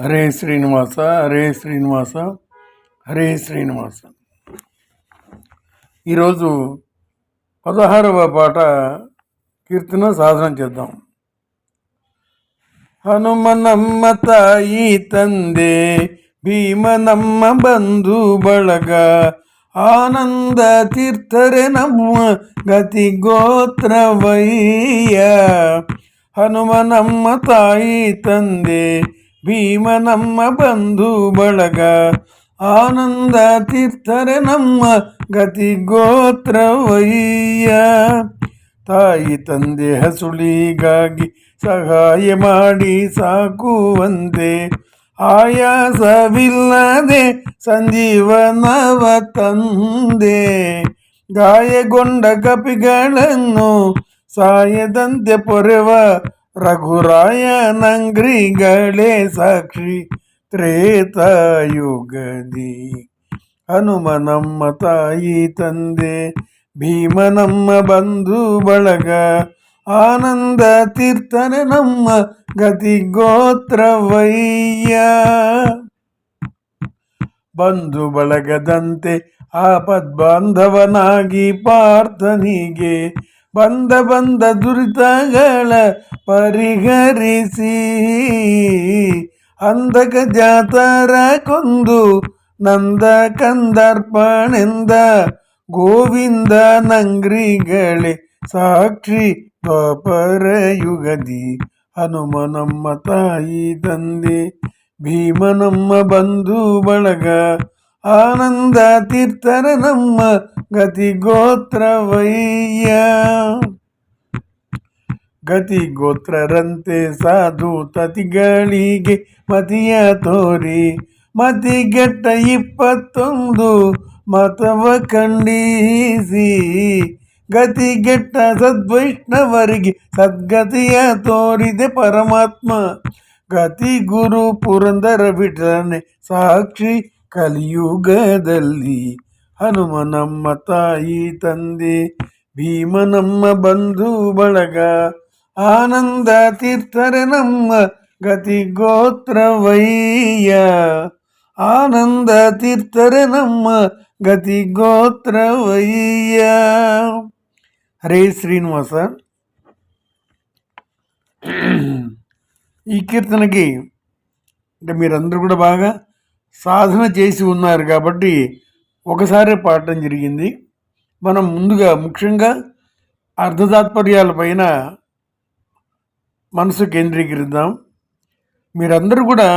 హరే శ్రీనివాస హరే శ్రీనివాస హరే శ్రీనివాస ఈరోజు పదహారవ పాట కీర్తన సాధన చేద్దాం ಹನುಮನಮ್ಮ ತಾಯಿ ತಂದೆ ಭೀಮನಮ್ಮ ಬಂಧು ಬಳಗ ಆನಂದ ತೀರ್ಥರೆ ನಮ್ಮ ಗತಿ ಗೋತ್ರವಯ್ಯ ಹನುಮನಮ್ಮ ತಾಯಿ ತಂದೆ ಭೀಮನಮ್ಮ ಬಂಧು ಬಳಗ, ಆನಂದ ತೀರ್ಥರೆ ನಮ್ಮ ಗತಿ ಗೋತ್ರವಯ್ಯ ತಾಯಿ ತಂದೆ ಹಸುಳಿಗಾಗಿ ಸಹಾಯ ಮಾಡಿ ಸಾಕುವಂತೆ, ಆಯಾಸವಿಲ್ಲದೆ ಸಂಜೀವನವ ತಂದೆ. ಗಾಯಗೊಂಡ ಕಪಿಗಳನ್ನು ಸಾಯದಂತೆ ಪೊರೆವ ರಘುರಾಯ ನಂಗ್ರಿಗಳೇ ಸಾಕ್ಷಿ ತ್ರೇತಾಯುಗದಿ ಹನುಮನಮ್ಮ ತಾಯಿ ತಂದೆ ಭೀಮನಮ್ಮ ಬಂಧು ಬಳಗ ಆನಂದ ತೀರ್ಥನೆ ನಮ್ಮ ಗತಿ ಗೋತ್ರವಯ್ಯ ಬಂಧು ಬಳಗದಂತೆ ಆಪದ್ಬಾಂಧವನಾಗಿ ಪಾರ್ಥನಿಗೆ ಬಂದ ಬಂದ ದುರಿತಗಳ ಪರಿಹರಿಸಿ. ಅಂದಕ ಜಾತರ ಕೊಂದು ನಂದ ಕಂದರ್ಪಣೆಂದ ಗೋವಿಂದ ನಂಗ್ರಿಗಳೇ ಸಾಕ್ಷಿ ದ್ವಾಪರ ಯುಗದಿ ಹನುಮನಮ್ಮ ತಾಯಿ ತಂದೆ ಭೀಮನಮ್ಮ ಬಂಧು ಬಳಗ, ಆನಂದ ತೀರ್ಥರ ನಮ್ಮ ಗತಿ ಗೋತ್ರವಯ್ಯ ಗತಿ ಗೋತ್ರರಂತೆ ಸಾಧು ತತಿಗಳಿಗೆ ಮತಿಯ ತೋರಿ. ಮತಿಗೆಟ್ಟ ಇಪ್ಪತ್ತೊಂದು ಮತವ ಖಂಡಿಸಿ. ಗತಿಗೆಟ್ಟ ಸದ್ವೈಷ್ಣವರಿಗೆ ಸದ್ಗತಿಯ ತೋರಿದೆ ಪರಮಾತ್ಮ. ಗತಿ ಗುರು ಪುರಂದರ ಬಿಟ್ಟನೆ ಸಾಕ್ಷಿ ಕಲಿಯುಗದಲ್ಲಿ. ಹನುಮನಮ್ಮ ತಾಯಿ ತಂದೆ ಭೀಮನಮ್ಮ ಬಂಧು ಬಳಗ ಆನಂದ ತೀರ್ಥರೆ ನಮ್ಮ ಗತಿ ಗೋತ್ರವಯ್ಯ ಆನಂದ ತೀರ್ಥರೆ ನಮ್ಮ ಗತಿ ಗೋತ್ರವಯ್ಯ హరే శ్రీనివాస ఈ కీర్తనకి అంటే మీరందరూ కూడా బాగా సాధన చేసి ఉన్నారు కాబట్టి ఒకసారి పాడటం జరిగింది. మనం ముందుగా ముఖ్యంగా అర్ధతాత్పర్యాలపైన మనసు కేంద్రీకరిద్దాం. మీరందరూ కూడా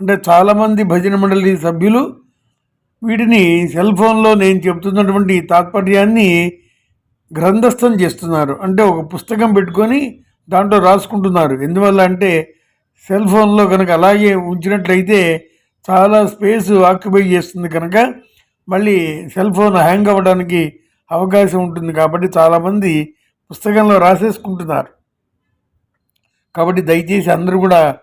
అంటే చాలామంది భజన మండలి సభ్యులు వీటిని సెల్ ఫోన్లో నేను చెప్తున్నటువంటి తాత్పర్యాన్ని గ్రంథస్థం చేస్తున్నారు. అంటే ఒక పుస్తకం పెట్టుకొని దాంట్లో రాసుకుంటున్నారు. ఎందువల్ల అంటే సెల్ ఫోన్లో కనుక అలాగే ఉంచినట్లయితే చాలా స్పేస్ ఆక్యుపై చేస్తుంది కనుక మళ్ళీ సెల్ ఫోన్ హ్యాంగ్ అవ్వడానికి అవకాశం ఉంటుంది కాబట్టి చాలామంది పుస్తకంలో రాసేసుకుంటున్నారు. కాబట్టి దయచేసి అందరూ కూడా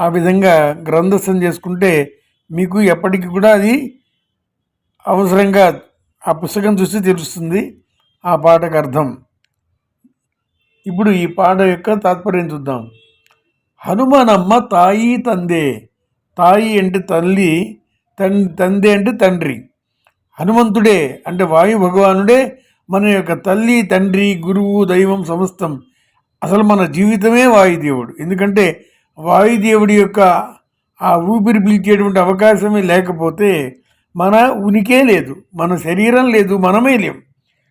ఆ విధంగా గ్రంథస్థం చేసుకుంటే మీకు ఎప్పటికీ కూడా అది అవసరంగా ఆ పుస్తకం చూసి తెలుస్తుంది. ఆ పాటకు అర్థం. ఇప్పుడు ఈ పాట యొక్క తాత్పర్యం చూద్దాం. హనుమానమ్మ తాయి తందే తాయి అంటే తల్లి తన్ తందే అంటే తండ్రి. హనుమంతుడే అంటే వాయు భగవానుడే మన యొక్క తల్లి తండ్రి గురువు దైవం సమస్తం. అసలు మన జీవితమే వాయుదేవుడు. ఎందుకంటే వాయుదేవుడి యొక్క ఆ ఊపిరి పీల్చేటువంటి అవకాశమే లేకపోతే మన ఉనికే లేదు. మన శరీరం లేదు మనమే లేం.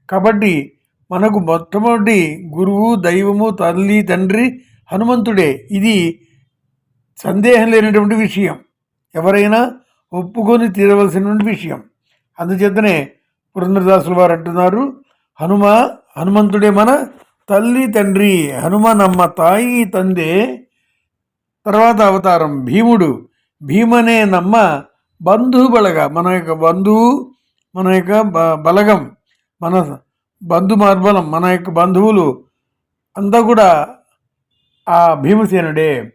కాబట్టి మనకు మొట్టమొదటి గురువు దైవము తల్లి తండ్రి హనుమంతుడే. ఇది సందేహం లేనటువంటి విషయం. ఎవరైనా ఒప్పుకొని తీరవలసినటువంటి విషయం. అందుచేతనే పురంధరదాసులు వారు అంటున్నారు హనుమ హనుమంతుడే మన తల్లి తండ్రి హనుమ నమ్మ తాయి తందే. తర్వాత అవతారం భీముడు భీమనే నమ్మ బంధువు బలగ మన యొక్క బంధువు మన యొక్క బలగం మన బంధు మార్బలం మన యొక్క బంధువులు అంతా కూడా ఆ భీమసేనుడే.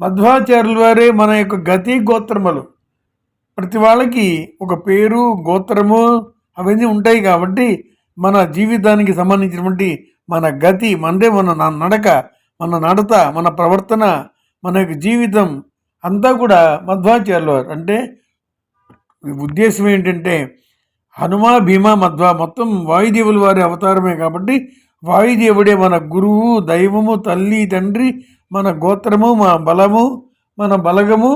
మధ్వాచార్యుల వారే మన యొక్క గతి గోత్రములు. ప్రతి వాళ్ళకి ఒక పేరు గోత్రము అవన్నీ ఉంటాయి కాబట్టి మన జీవితానికి సంబంధించినటువంటి మన గతి మనదే మన నడక మన నడత మన ప్రవర్తన మన యొక్క జీవితం అంతా కూడా మధ్వాచార్యుల వారు. అంటే ఉద్దేశం ఏంటంటే హనుమ భీమ మధ్వ మొత్తం వాయుదేవుల వారి అవతారమే కాబట్టి వాయుదేవుడే మన గురువు దైవము తల్లి తండ్రి మన గోత్రము మన బలము మన బలగము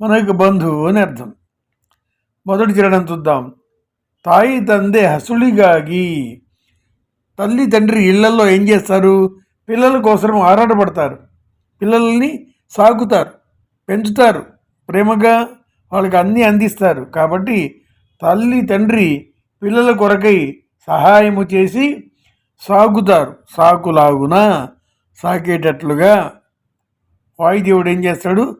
మన యొక్క బంధువు అని అర్థం. మొదటి చరణం చూద్దాం. తాయి తందే హసుళిగాగి తల్లి తండ్రి ఇళ్ళలో ఏం చేస్తారు? పిల్లల కోసం ఆరాటపడతారు. పిల్లల్ని సాకుతారు పెంచుతారు. ప్రేమగా వాళ్ళకి అన్నీ అందిస్తారు. కాబట్టి తల్లి తండ్రి పిల్లల కొరకై సహాయము చేసి సాగుతారు. సాకులాగున సాకేటట్లుగా వాయుదేవుడు ఏం చేస్తాడు?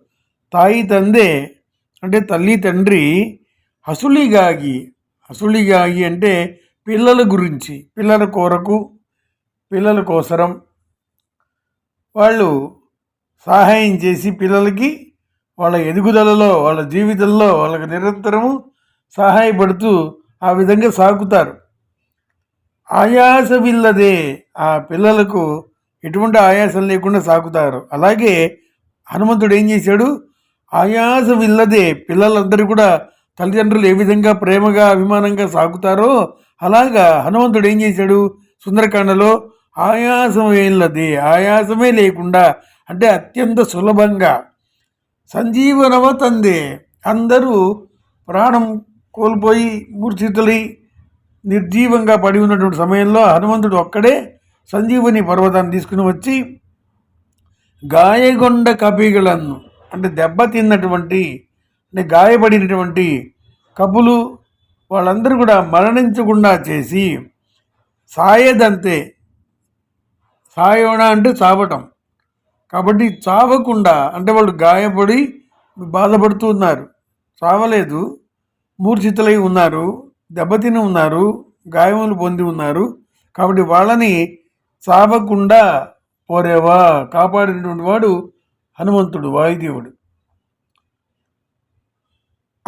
తాయి తందే అంటే తల్లి తండ్రి హసులిగాగి అసులిగాగి అంటే పిల్లల గురించి పిల్లల కొరకు పిల్లల కోసరం. వాళ్ళు సహాయం చేసి పిల్లలకి వాళ్ళ ఎదుగుదలలో వాళ్ళ జీవితంలో వాళ్ళకి నిరంతరము సహాయపడుతూ ఆ విధంగా సాగుతారు. ఆయాసమిల్లదే ఆ పిల్లలకు ఎటువంటి ఆయాసం లేకుండా సాగుతారు. అలాగే హనుమంతుడు ఏం చేశాడు? ఆయాసమిల్లదే పిల్లలందరూ కూడా తల్లిదండ్రులు ఏ విధంగా ప్రేమగా అభిమానంగా సాగుతారో అలాగా హనుమంతుడు ఏం చేశాడు? సుందరకాండలో ఆయాసం ఏళ్ళది ఆయాసమే లేకుండా అంటే అత్యంత సులభంగా సంజీవనవ తందే అందరూ ప్రాణం కోల్పోయి మూర్ఛితులై నిర్జీవంగా పడి ఉన్నటువంటి సమయంలో హనుమంతుడు ఒక్కడే సంజీవని పర్వతాన్ని తీసుకుని వచ్చి గాయగొండ కపిగలను అంటే దెబ్బతిన్నటువంటి అంటే గాయపడినటువంటి కపులు వాళ్ళందరూ కూడా మరణించకుండా చేసి సాయదంతే. సాయోణ అంటే చావటం. కాబట్టి చావకుండా అంటే వాళ్ళు గాయపడి బాధపడుతూ ఉన్నారు. చావలేదు. మూర్ఛితులై ఉన్నారు. దెబ్బతిని ఉన్నారు. గాయములు పొంది ఉన్నారు. కాబట్టి వాళ్ళని చావకుండా పోరేవా కాపాడినటువంటి వాడు హనుమంతుడు వాయుదేవుడు.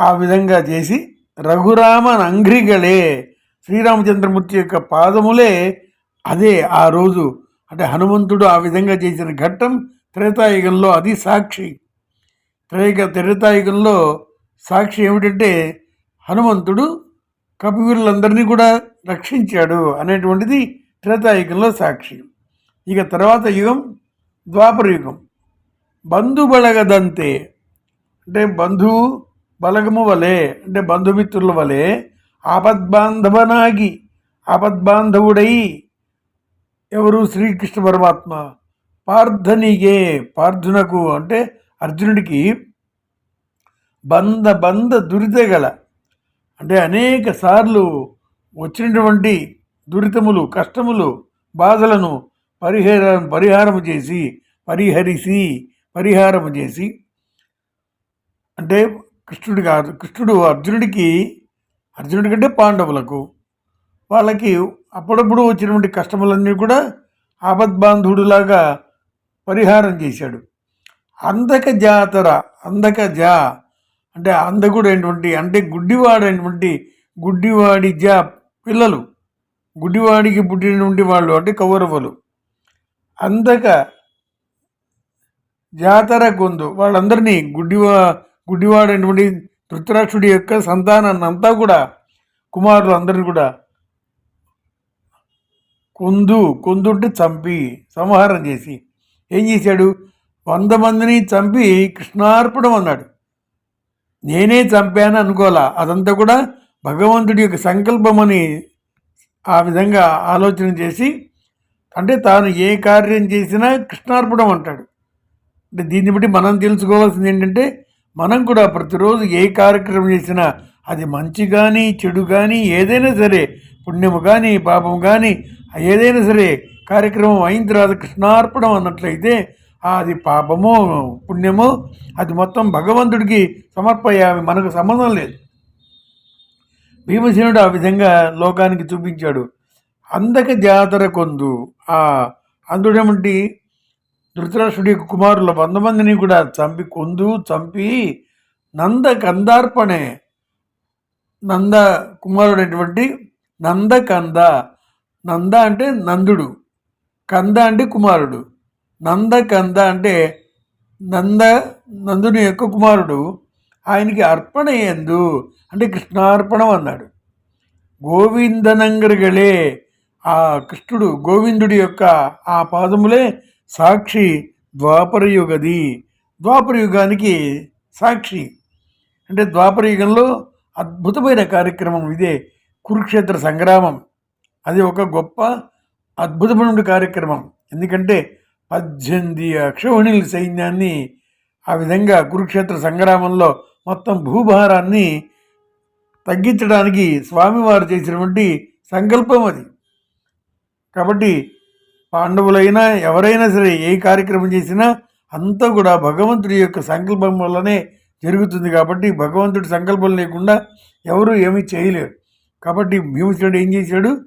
ఆ విధంగా చేసి రఘురామన్ అంగ్రిగలే శ్రీరామచంద్రమూర్తి యొక్క పాదములే. అదే ఆ రోజు అంటే హనుమంతుడు ఆ విధంగా చేసిన ఘట్టం త్రేతాయుగంలో అది సాక్షి. త్రేక త్రేతాయుగంలో సాక్షి ఏమిటంటే హనుమంతుడు కపివీరులందరినీ కూడా రక్షించాడు అనేటువంటిది త్రేతాయుగంలో సాక్షి. ఇక తర్వాత యుగం ద్వాపర యుగం. బంధుబళగదంతే అంటే బంధువు బలగము వలె అంటే బంధుమిత్రుల వలె ఆపద్బాంధవనాగి ఆపద్బాంధవుడై ఎవరు శ్రీకృష్ణ పరమాత్మ? పార్థనిగే పార్థునకు అంటే అర్జునుడికి బంధ బంధ దురితగల అంటే అనేక సార్లు వచ్చినటువంటి దురితములు కష్టములు బాధలను పరిహారం పరిహారము చేసి పరిహరిసి పరిహారము చేసి అంటే కృష్ణుడి కాదు కృష్ణుడు అర్జునుడికి అర్జునుడి కంటే పాండవులకు వాళ్ళకి అప్పుడప్పుడు వచ్చినటువంటి కష్టములన్నీ కూడా ఆపద్బాంధుడులాగా పరిహారం చేశాడు. అందక జాతర అందక జా అంటే అందకుడైనటువంటి అంటే గుడ్డివాడైనటువంటి గుడ్డివాడి జా పిల్లలు గుడ్డివాడికి పుట్టినటువంటి వాళ్ళు అంటే కౌరవులు. అందక జాతర కొందు వాళ్ళందరినీ గుడ్డివా గుడ్డివాడైనటువంటి ధృతరాక్షుడి యొక్క సంతానాన్ని అంతా కూడా కుమారులు అందరిని కూడా కొందు కొందుంటే చంపి సంహారం చేసి. ఏం చేశాడు? వంద మందిని చంపి కృష్ణార్పణం అన్నాడు. నేనే చంపాను అనుకోవాలా? అదంతా కూడా భగవంతుడి యొక్క సంకల్పమని ఆ విధంగా ఆలోచన చేసి అంటే తాను ఏ కార్యం చేసినా కృష్ణార్పణం అంటాడు. అంటే దీన్ని బట్టి మనం తెలుసుకోవాల్సింది ఏంటంటే మనం కూడా ప్రతిరోజు ఏ కార్యక్రమం చేసినా అది మంచి కానీ చెడు కానీ ఏదైనా సరే పుణ్యము కానీ పాపం కానీ ఏదైనా సరే కార్యక్రమం అయిన తర్వాత కృష్ణార్పణం అన్నట్లయితే అది పాపమో పుణ్యమో అది మొత్తం భగవంతుడికి సమర్పయ్యావి మనకు సంబంధం లేదు. భీమసేనుడు ఆ విధంగా లోకానికి చూపించాడు. అందక జాతర కొందు. ఆ అందుడేమంటి? ధృతరాష్ట్రుడి కుమారుల వంద మందిని కూడా చంపి కొందు చంపి నంద కందార్పణే. నంద కుమారుడైనటువంటి నంద కంద నంద అంటే నందుడు. కంద అంటే కుమారుడు. నంద కంద అంటే నంద నందుని యొక్క కుమారుడు. ఆయనకి అర్పణ ఎందు అంటే కృష్ణార్పణం అన్నాడు. గోవిందనంగరగలే ఆ కృష్ణుడు గోవిందుడి యొక్క ఆ పాదములే సాక్షి ద్వాపరయుగది. ద్వాపరయుగానికి సాక్షి. అంటే ద్వాపరయుగంలో అద్భుతమైన కార్యక్రమం ఇదే. కురుక్షేత్ర సంగ్రామం. అది ఒక గొప్ప అద్భుతమైన కార్యక్రమం. ఎందుకంటే పద్దెనిమిది అక్షోహిణుల సైన్యాన్ని ఆ విధంగా కురుక్షేత్ర సంగ్రామంలో మొత్తం భూభారాన్ని తగ్గించడానికి స్వామివారు చేసినటువంటి సంకల్పం అది. కాబట్టి పాండవులైనా ఎవరైనా సరే ఏ కార్యక్రమం చేసినా అంతా కూడా భగవంతుడి యొక్క సంకల్పం వల్లనే జరుగుతుంది కాబట్టి భగవంతుడి సంకల్పం లేకుండా ఎవరు ఏమీ చేయలేరు. కాబట్టి భీమసేనుడు ఏం చేశాడు?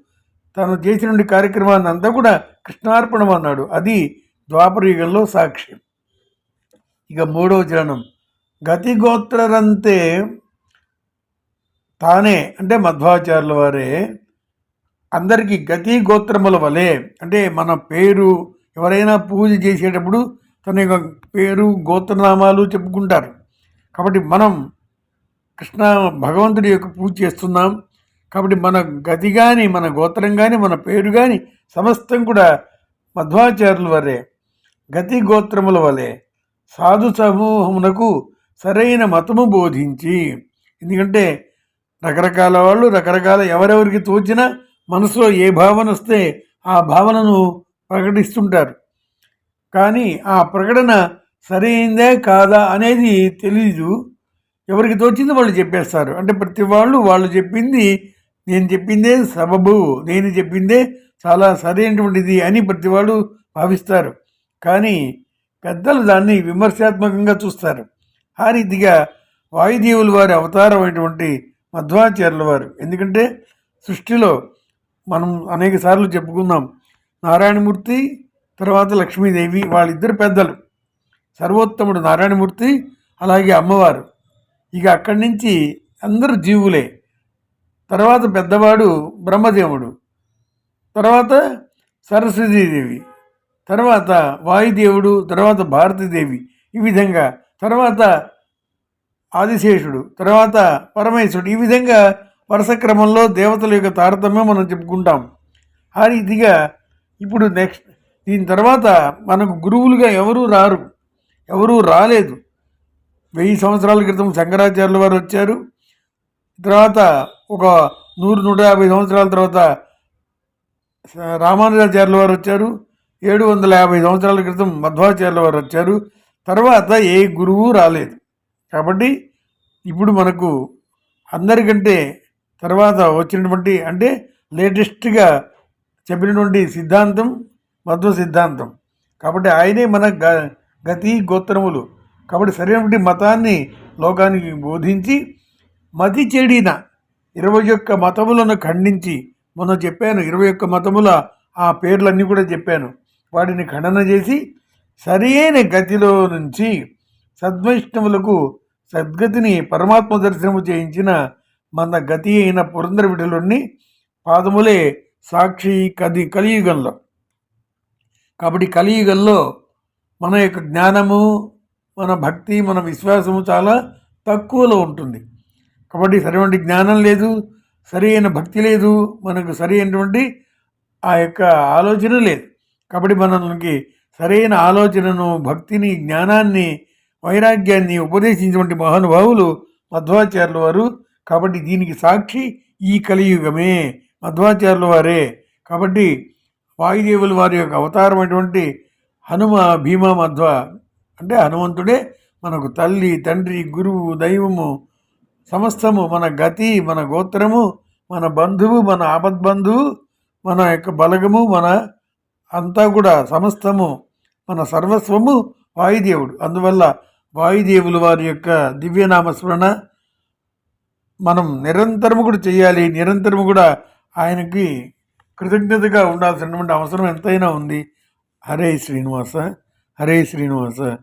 తను చేసిన కార్యక్రమాన్ని అంతా కూడా కృష్ణార్పణం అన్నాడు. అది ద్వాపరయుగంలో సాక్ష్యం. ఇక మూడవ చరణం. గతిగోత్రరంతే తానే అంటే మధ్వాచార్యుల వారే అందరికీ గతి గోత్రముల వలె అంటే మన పేరు ఎవరైనా పూజ చేసేటప్పుడు తన యొక్క పేరు గోత్రనామాలు చెప్పుకుంటారు. కాబట్టి మనం కృష్ణ భగవంతుడి యొక్క పూజ చేస్తున్నాం. కాబట్టి మన గతి కానీ మన గోత్రం కానీ మన పేరు కానీ సమస్తం కూడా మధ్వాచార్యుల వలె గతి గోత్రముల వలె సాధు సమూహమునకు సరైన మతము బోధించి ఎందుకంటే రకరకాల వాళ్ళు రకరకాల ఎవరెవరికి తోచినా మనసులో ఏ భావన వస్తే ఆ భావనను ప్రకటిస్తుంటారు. కానీ ఆ ప్రకటన సరైందే కాదా అనేది తెలీదు. ఎవరికి తోచింది వాళ్ళు చెప్పేస్తారు. అంటే ప్రతి వాళ్ళు వాళ్ళు చెప్పింది నేను చెప్పిందే సబబు నేను చెప్పిందే చాలా సరైనటువంటిది అని ప్రతి వాళ్ళు భావిస్తారు. కానీ పెద్దలు దాన్ని విమర్శాత్మకంగా చూస్తారు. ఆ రీతిగా వాయుదేవుల వారి అవతారమైనటువంటి మధ్వాచార్యుల వారు. ఎందుకంటే సృష్టిలో మనం అనేక సార్లు చెప్పుకున్నాం. నారాయణమూర్తి తర్వాత లక్ష్మీదేవి వాళ్ళిద్దరు పెద్దలు. సర్వోత్తముడు నారాయణమూర్తి అలాగే అమ్మవారు. ఇక అక్కడి నుంచి అందరూ జీవులే. తర్వాత పెద్దవాడు బ్రహ్మదేవుడు. తర్వాత సరస్వతీదేవి. తర్వాత వాయుదేవుడు తర్వాత భారతీదేవి. ఈ విధంగా. తర్వాత ఆదిశేషుడు తర్వాత పరమేశ్వరుడు. ఈ విధంగా వరుస క్రమంలో దేవతల యొక్క తారతమ్యం మనం చెప్పుకుంటాం. ఆ రీతిగా ఇప్పుడు నెక్స్ట్ దీని తర్వాత మనకు గురువులుగా ఎవరూ రారు. ఎవరూ రాలేదు. వెయ్యి సంవత్సరాల క్రితం శంకరాచార్యుల వారు వచ్చారు. తర్వాత ఒక నూరు నూట యాభై సంవత్సరాల తర్వాత రామానుజాచార్యుల వారు వచ్చారు. ఏడు వందల యాభై సంవత్సరాల క్రితం మధ్వాచార్యుల వారు వచ్చారు. తర్వాత ఏ గురువు రాలేదు. కాబట్టి ఇప్పుడు మనకు అందరికంటే తర్వాత వచ్చినటువంటి అంటే లేటెస్ట్గా చెప్పినటువంటి సిద్ధాంతం మధ్వ సిద్ధాంతం. కాబట్టి ఆయనే మన గ గతి గోత్రములు. కాబట్టి సరైనటువంటి మతాన్ని లోకానికి బోధించి మతి చెడిన ఇరవై ఒక్క మతములను ఖండించి మొన్న చెప్పాను ఇరవై ఒక్క మతముల ఆ పేర్లన్నీ కూడా చెప్పాను. వాటిని ఖండన చేసి సరైన గతిలో నుంచి సద్వైష్ణవులకు సద్గతిని పరమాత్మ దర్శనము చేయించిన మన గతి అయిన పురంధర విఠలుణ్ణి పాదములే సాక్షి కది కలియుగంలో. కాబట్టి కలియుగంలో మన యొక్క జ్ఞానము మన భక్తి మన విశ్వాసము చాలా తక్కువలో ఉంటుంది. కాబట్టి సరివంటి జ్ఞానం లేదు సరైన భక్తి లేదు మనకు సరి అయినటువంటి ఆ యొక్క ఆలోచన లేదు. కాబట్టి మనకి సరైన ఆలోచనను భక్తిని జ్ఞానాన్ని వైరాగ్యాన్ని ఉపదేశించినటువంటి మహానుభావులు మధ్వాచార్యుల వారు కాబట్టి దీనికి సాక్షి ఈ కలియుగమే. మధ్వాచార్యుల వారే. కాబట్టి వాయుదేవుల వారి యొక్క అవతారమైనటువంటి హనుమ భీమ మధ్వ అంటే హనుమంతుడే మనకు తల్లి తండ్రి గురువు దైవము సమస్తము మన గతి మన గోత్రము మన బంధువు మన ఆపద్బంధువు మన యొక్క బలగము మన అంతా కూడా సమస్తము మన సర్వస్వము వాయుదేవుడు. అందువల్ల వాయుదేవుల వారి యొక్క దివ్యనామస్మరణ మనం నిరంతరము కూడా చేయాలి నిరంతరము కూడా ఆయనకి కృతజ్ఞతగా ఉండాల్సినటువంటి అవసరం ఎంతైనా ఉంది. హరే శ్రీనివాస హరే శ్రీనివాస.